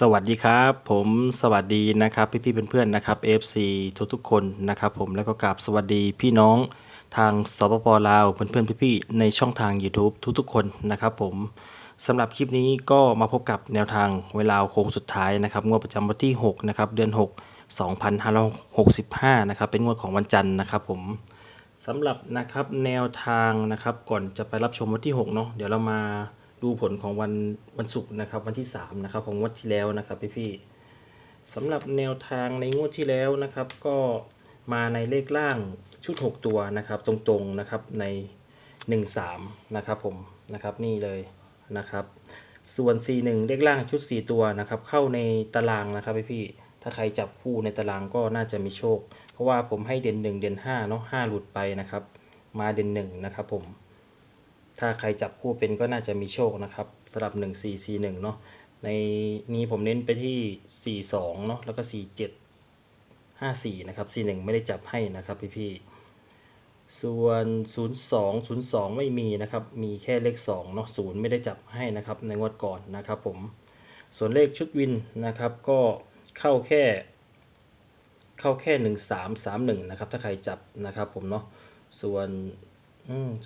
สวัสดีครับ ผมสวัสดีนะครับพี่ๆเพื่อนๆนะครับ FC ทุกทุกๆคนนะครับผมแล้วก็กราบสวัสดีพี่น้องทางสปปลาวเพื่อนๆพี่ๆในช่องทาง YouTube ทุกๆคนนะครับผมสำหรับคลิปนี้ก็มาพบกับแนวทางเวลาโค้งสุดท้ายนะครับงวดประจำวันที่6นะครับเดือน 6 2565นะครับเป็นงวดของวันจันทร์นะครับผมสำหรับนะครับแนวทางนะครับก่อนจะไปรับชมวันที่6เนาะเดี๋ยวเรามา ดูผลของวันวันศุกร์นะครับ วันที่ 3 นะครับ ของงวดที่แล้วนะครับพี่ๆสำหรับแนวทางในงวดที่แล้วนะครับ ก็มาในเลขล่างชุด 6 ตัวนะครับ ตรงๆนะครับใน 1 3 นะครับผมนะครับนี่เลยนะครับส่วน4 1เลขล่างชุด 4 ตัวนะครับ เข้าในตารางนะครับพี่ๆถ้าใครจับคู่ในตารางก็น่าจะมีโชค เพราะว่าผมให้เด่น 1 เด่น5เนาะ5หลุดไปนะครับ มาเด่น1นะครับผม ถ้าใครจับคู่เป็นก็น่าจะมีโชคนะครับสำหรับ 1 4 4 1 เนาะในนี้ผมเน้นไปที่ 4 2 เนาะแล้วก็ 4 7 5 4 นะครับ 4 1 ไม่ได้จับให้นะครับพี่ๆส่วน 0 2 0 2 ไม่มีนะครับ มีแค่เลข2เนาะ0ไม่ได้จับให้นะครับ ในงวดก่อนนะครับผม ส่วนเลขชุดวินนะครับก็เข้าแค่ เข้าแค่ 1 3 3 1 นะครับ ถ้าใครจับนะครับผมเนาะ ส่วน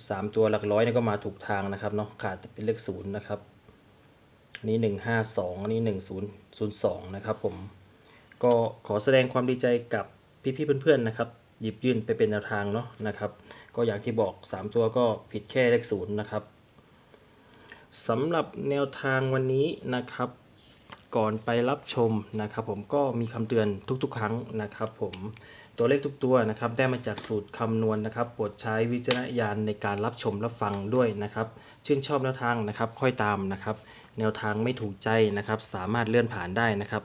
สามตัวหลักร้อยนี่ก็มาถูกทางนะครับเนาะขาดเป็นเลขศูนย์นะครับอันนี้หนึ่งห้าสองอันนี้หนึ่งศูนย์ศูนย์สองนะครับผมก็ขอแสดงความดีใจกับพี่ๆเพื่อนๆนะครับหยิบยื่นไปเป็นแนวทางเนาะนะครับ ก็อย่างที่บอกสามตัวก็ผิดแค่เลขศูนย์นะครับสำหรับแนวทางวันนี้นะครับ ก่อนไปรับชมนะครับ ผมก็มีคำเตือนทุกๆ ครั้งนะครับ ผม ตัวเลขทุกตัวนะครับได้มาจากสูตรคำนวณนะครับโปรดใช้วิจารณญาณในการรับชมรับฟังด้วยนะครับชื่นชอบแนวทางนะครับค่อยตามนะครับ แนวทางไม่ถูกใจนะครับ สามารถเลื่อนผ่านได้นะครับ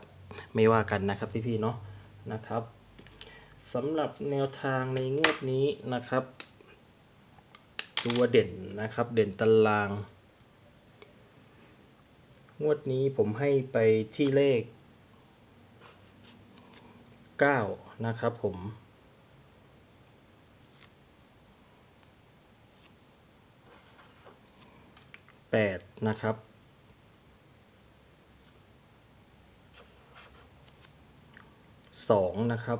ไม่ว่ากันนะครับพี่ๆเนาะนะครับสำหรับแนวทางในงวดนี้นะครับ ตัวเด่นนะครับเด่นตาราง งวดนี้ผมให้ไปที่เลข 9 นะครับผม8นะครับ2นะครับ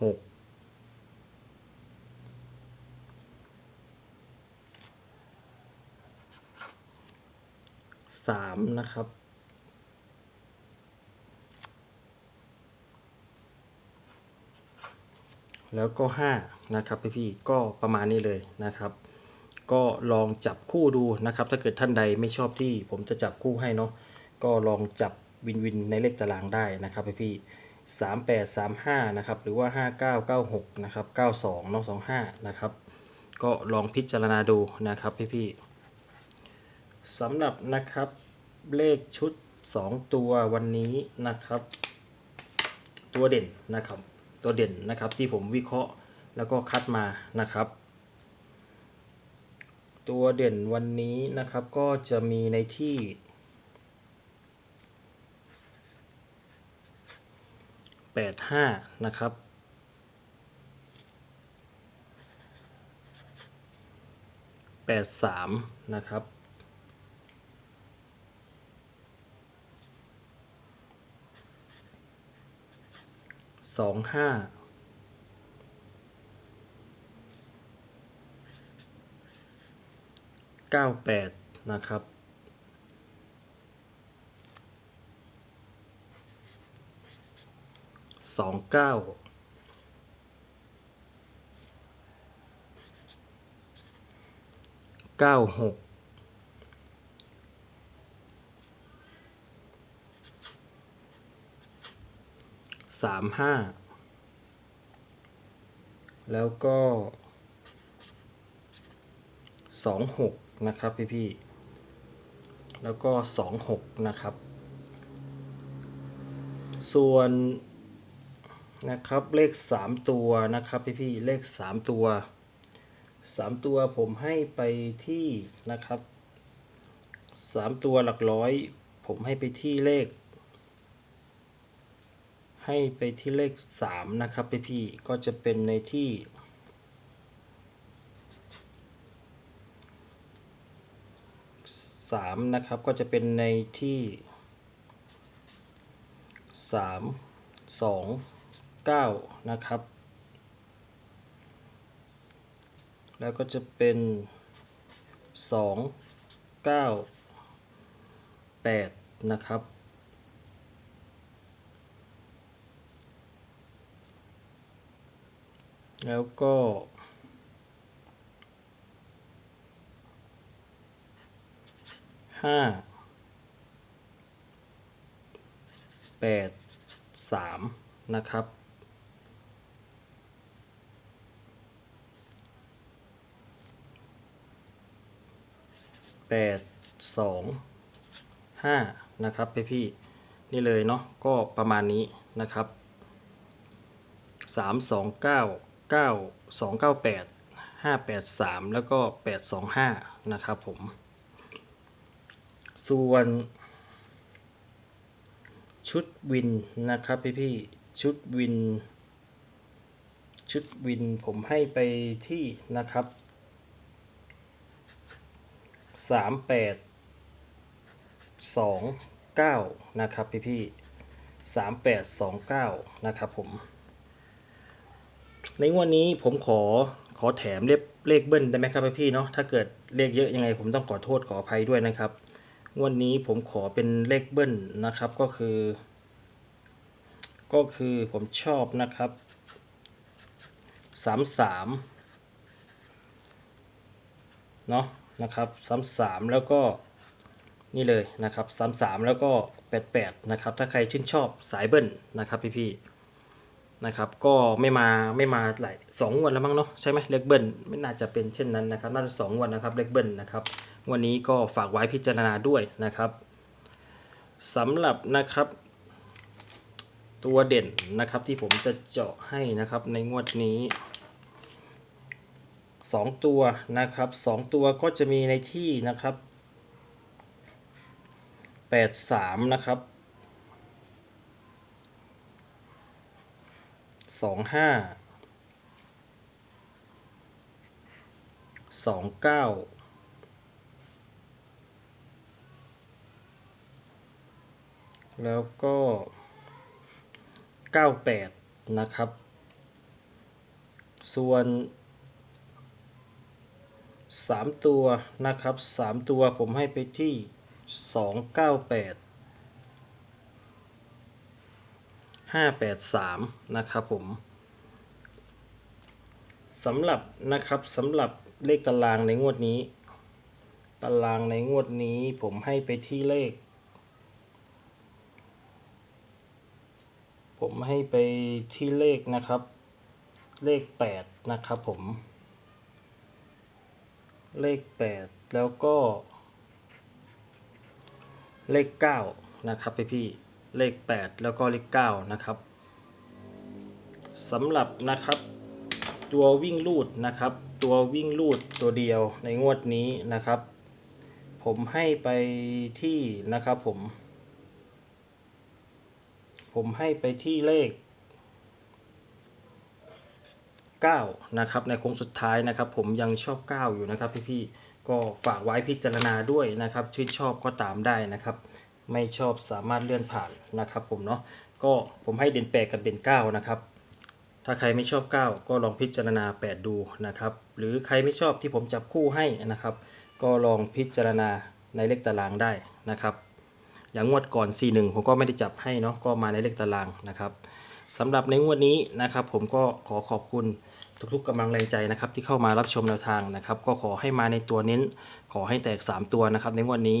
6 สามนะครับ แล้วก็ห้านะครับพี่ๆก็ประมาณนี้เลยนะครับ ก็ลองจับคู่ดูนะครับ ถ้าเกิดท่านใดไม่ชอบที่ผมจะจับคู่ให้เนาะก็ลองจับวินวินในเลขตารางได้นะครับพี่ๆสามแปดสามห้านะครับหรือว่าห้าเก้าเก้าหกนะครับเก้าสองเนาะสองห้านะครับ ก็ลองพิจารณาดูนะครับพี่ๆ สำหรับนะครับเลขชุด 2 ตัววันนี้นะครับ ตัวเด่นนะครับ ตัวเด่นนะครับที่ผมวิเคราะห์แล้วก็คัดมานะครับ ตัวเด่นวันนี้นะครับก็จะมีในที่ 85 นะครับ83 นะครับ สองห้าเก้าแปดนะครับ สองเก้าเก้าหก สามห้าแล้วก็สองหกนะครับพี่พี่แล้วก็สองหกนะครับ ส่วนนะครับเลขสามตัวนะครับพี่พี่เลขสามตัวสามตัวผมให้ไปที่นะครับสามตัวหลักร้อย ผมให้ไปที่เลข ให้ไปที่เลขสามนะครับพี่พี่ๆก็จะเป็นในที่สามนะครับก็จะเป็นในที่สามสองเก้านะครับ แล้วก็จะเป็นสองเก้าแปดนะครับ แล้วก็ ห้า แปด สามนะครับ แปด สอง ห้านะครับพี่พี่นี่เลยเนาะ ก็ประมาณนี้นะครับสามสองเก้าสองเก้าแปดห้าแปดสามแล้วก็แปดสองห้านะครับผม ส่วน ชุดวินนะครับพี่พี่ชุดวิน ชุดวินผมให้ไปที่นะครับสามแปดสองเก้านะครับพี่พี่สามแปดสองเก้านะครับผม ในงวดนี้ผมขอขอแถมเลขเลขเบิ้ลได้ไหมครับพี่เนาะถ้าเกิดเลขเยอะยังไง ผมต้องขอโทษขออภัยด้วยนะครับงวดนี้ผมขอเป็นเลขเบิ้ลนะครับก็คือ ก็คือผมชอบนะครับสามสามเนาะนะครับสามสามแล้วก็นี่เลยนะครับสามสามแล้วก็แปดแปดนะครับถ้าใครชื่นชอบสายเบิ้ลนะครับพี่พี่ๆ นะครับก็ไม่มาไม่มาหลายสองงวดแล้วมั้งเนาะใช่ไหมเลขเบิ้ลไม่น่าจะเป็นเช่นนั้นนะครับน่าจะสองวดนนะครับเลขเบิ้ลนะครับวันนี้ก็ฝากไว้พิจารณาด้วยนะครับสำหรับนะครับ ตัวเด่นนะครับที่ผมจะเจาะให้นะครับในงวดนี้สองตัวนะครับสองตัวก็จะมีในที่นะครับแปดสามนะครับ สองห้าสองเก้าแล้วก็เก้าแปดนะครับ ส่วนสามตัวนะครับสามตัวผมให้ไปที่ส องเก้าแปดห้าแปดสามนะครับผมสำหรับนะครับสำหรับเลขตารางในงวดนี้ ตารางในงวดนี้ผมให้ไปที่เลข ผมให้ไปที่เลขนะครับ เลขแปดนะครับผม เลข 8 แล้วก็ เลข 9 นะครับพี่พี่ เลข 8 แล้วก็เลข 9 นะครับสำหรับนะครับตัววิ่งลูดนะครับ ตัววิ่งลูดตัวเดียวในงวดนี้นะครับ ผมให้ไปที่นะครับผม ผมให้ไปที่เลข 9 นะครับ ในโค้งสุดท้ายนะครับ ผมยังชอบ 9 อยู่นะครับพี่ๆก็ฝากไว้พิจารณาด้วยนะครับ ชื่นชอบก็ตามได้นะครับ ไม่ชอบสามารถเลื่อนผ่านนะครับผมเนาะก็ผมให้เด่น8กับเด่น9นะครับถ้าใครไม่ชอบ 9 ก็ลองพิจารณา 8 ดูนะครับหรือใครไม่ชอบที่ผมจับคู่ให้นะครับ ก็ลองพิจารณาในเลขตารางได้นะครับ อย่างงวดก่อน 41 ผมก็ไม่ได้จับให้เนาะก็มาในเลขตารางนะครับสำหรับในงวดนี้นะครับ ผมก็ขอขอบคุณทุกๆกำลังแรงใจนะครับที่เข้ามารับชมแนวทางนะครับ ก็ขอให้มาในตัวเน้นขอให้แตก 3 ตัวนะครับในงวดนี้